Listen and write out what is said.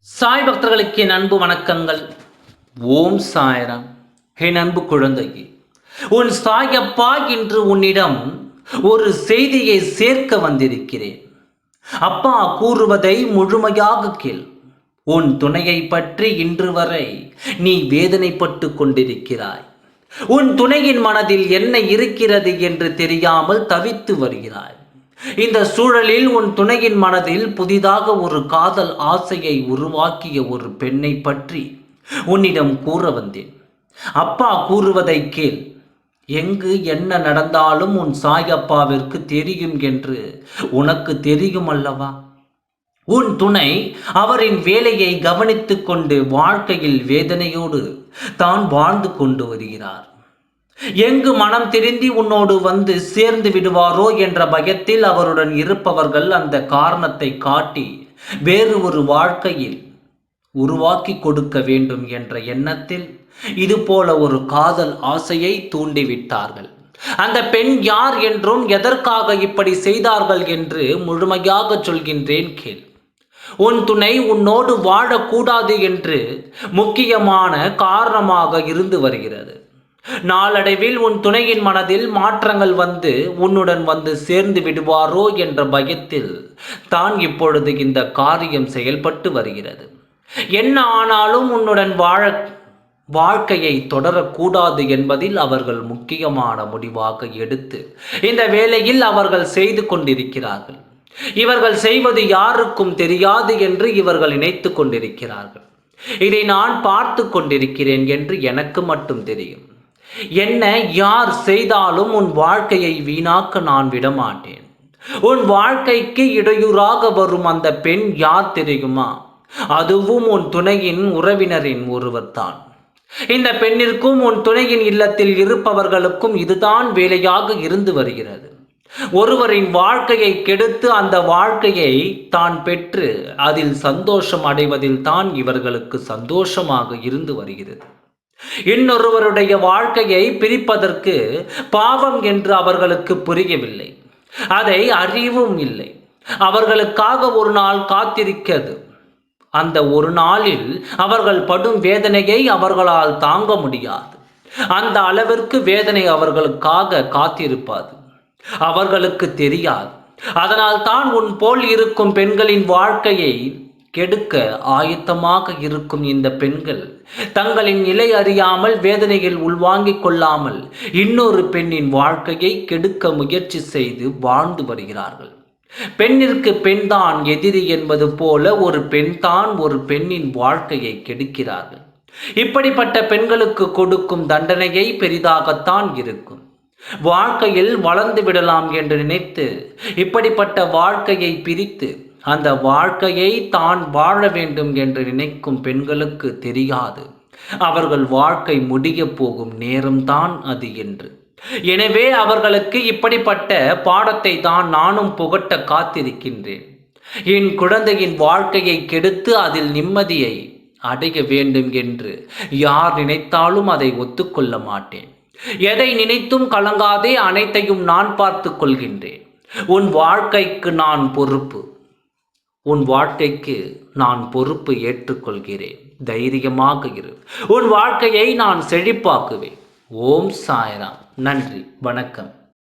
சாய் பக்தர்களுக்கு என் அன்பு வணக்கங்கள். ஓம் சாயரம். என் அன்பு குழந்தையே உன் சாயப்பா இன்று உன்னிடம் ஒரு செய்தியை சேர்க்க வந்திருக்கிறேன். அப்பா கூறுவதை முழுமையாக கேள். உன் துணையை பற்றி இன்று வரை நீ வேதனைப்பட்டு கொண்டிருக்கிறாய். உன் துணையின் மனதில் என்ன இருக்கிறது என்று தெரியாமல் தவித்து வருகிறாய். இந்த சூழலில் உன் துணையின் மனதில் புதிதாக ஒரு காதல் ஆசையை உருவாக்கிய ஒரு பெண்ணை பற்றி உன்னிடம் கூற வந்தேன். அப்பா கூறுவதை கேள். எங்கு என்ன நடந்தாலும் உன் சாயப்பாவிற்கு தெரியும் என்று உனக்கு தெரியும் அல்லவா? உன் துணை அவரின் வேலையை கவனித்து கொண்டு வாழ்க்கையில் வேதனையோடு தான் வாழ்ந்து கொண்டு வருகிறார். எங்கு மனம் திருந்தி உன்னோடு வந்து சேர்ந்து விடுவாரோ என்ற பயத்தில் அவருடன் இருப்பவர்கள் அந்த காரணத்தை காட்டி வேறு ஒரு வாழ்க்கையில் உருவாக்கி கொடுக்க வேண்டும் என்ற எண்ணத்தில் இது போல ஒரு காதல் ஆசையை தூண்டிவிட்டார்கள். அந்த பெண் யார் என்றும் எதற்காக இப்படி செய்தார்கள் என்று முழுமையாக சொல்கின்றேன் கேள். உன் துணை உன்னோடு வாழக்கூடாது என்று முக்கியமான காரணமாக இருந்து வருகிறது. நாளடைவில் உன் துணையின் மனதில் மாற்றங்கள் வந்து உன்னுடன் வந்து சேர்ந்து விடுவாரோ என்ற பயத்தில் தான் இப்பொழுது இந்த காரியம் செயல்பட்டு வருகிறது. என்ன ஆனாலும் உன்னுடன் வாழ வாழ்க்கையை தொடரக்கூடாது என்பதில் அவர்கள் முக்கியமான முடிவாக எடுத்து இந்த வேளையில் அவர்கள் செய்து கொண்டிருக்கிறார்கள். இவர்கள் செய்வது யாருக்கும் தெரியாது என்று இவர்கள் நினைத்து கொண்டிருக்கிறார்கள். இதை நான் பார்த்து கொண்டிருக்கிறேன் என்று எனக்கு மட்டும் தெரியும். என்ன யார் செய்தாலும் உன் வாழ்க்கையை வீணாக்க நான் விடமாட்டேன். உன் வாழ்க்கைக்கு இடையூறாக வரும் அந்த பெண் யார் தெரியுமா? அதுவும் உன் துணையின் உறவினரின் ஒருவர்தான். இந்த பெண்ணிற்கும் உன் துணையின் இல்லத்தில் இருப்பவர்களுக்கும் இதுதான் வேலையாக இருந்து வருகிறது. ஒருவரின் வாழ்க்கையை கெடுத்து அந்த வாழ்க்கையை தான் பெற்று அதில் சந்தோஷம் அடைவதில் தான் இவர்களுக்கு சந்தோஷமாக இருந்து வருகிறது. இன்னொருவருடைய வாழ்க்கையை பிரிப்பதற்கு பாவம் என்று அவர்களுக்கு புரியவில்லை. அதை அறிவும் இல்லை. அவர்களுக்காக ஒரு நாள் காத்திருக்கிறது. அந்த ஒரு நாளில் அவர்கள் படும் வேதனையை அவர்களால் தாங்க முடியாது. அந்த அளவிற்கு வேதனை அவர்களுக்காக காத்திருப்பாது. அவர்களுக்கு தெரியாது. அதனால் தான் உன் போல் இருக்கும் பெண்களின் வாழ்க்கையை கெடுக்க ஆயத்தமாக இருக்கும் இந்த பெண்கள். தங்களின் நிலை அறியாமல் வேதனையில் உள்வாங்கிக் கொள்ளாமல் இன்னொரு பெண்ணின் வாழ்க்கையை கெடுக்க முயற்சி செய்து வாழ்ந்து வருகிறார்கள். பெண்ணிற்கு பெண்தான் எதிரி என்பது போல ஒரு பெண்தான் ஒரு பெண்ணின் வாழ்க்கையை கெடுக்கிறார்கள். இப்படிப்பட்ட பெண்களுக்கு கொடுக்கும் தண்டனையை பெரிதாகத்தான் இருக்கும். வாழ்க்கையில் வளர்ந்து விடலாம் என்று நினைத்து இப்படிப்பட்ட வாழ்க்கையை பிரித்து அந்த வாழ்க்கையை தான் வாழ வேண்டும் என்று நினைக்கும் பெண்களுக்கு தெரியாது. அவர்கள் வாழ்க்கை முடிய போகும் நேரம்தான் அது என்று. எனவே அவர்களுக்கு இப்படிப்பட்ட பாடத்தை தான் நானும் புகட்ட காத்திருக்கின்றேன். என் குழந்தையின் வாழ்க்கையை கெடுத்து அதில் நிம்மதியை அடைய வேண்டும் என்று யார் நினைத்தாலும் அதை ஒத்துக்கொள்ள மாட்டேன். எதை நினைத்தும் கலங்காதே அனைத்தையும் நான் பார்த்து கொள்கின்றேன். உன் வாழ்க்கைக்கு நான் பொறுப்பு. உன் வாழ்க்கைக்கு நான் பொறுப்பு ஏற்றுக்கொள்கிறேன். தைரியமாக இரு. உன் வாழ்க்கையை நான் செழிப்பாக்குவேன். ஓம் சாய்ராம். நன்றி. வணக்கம்.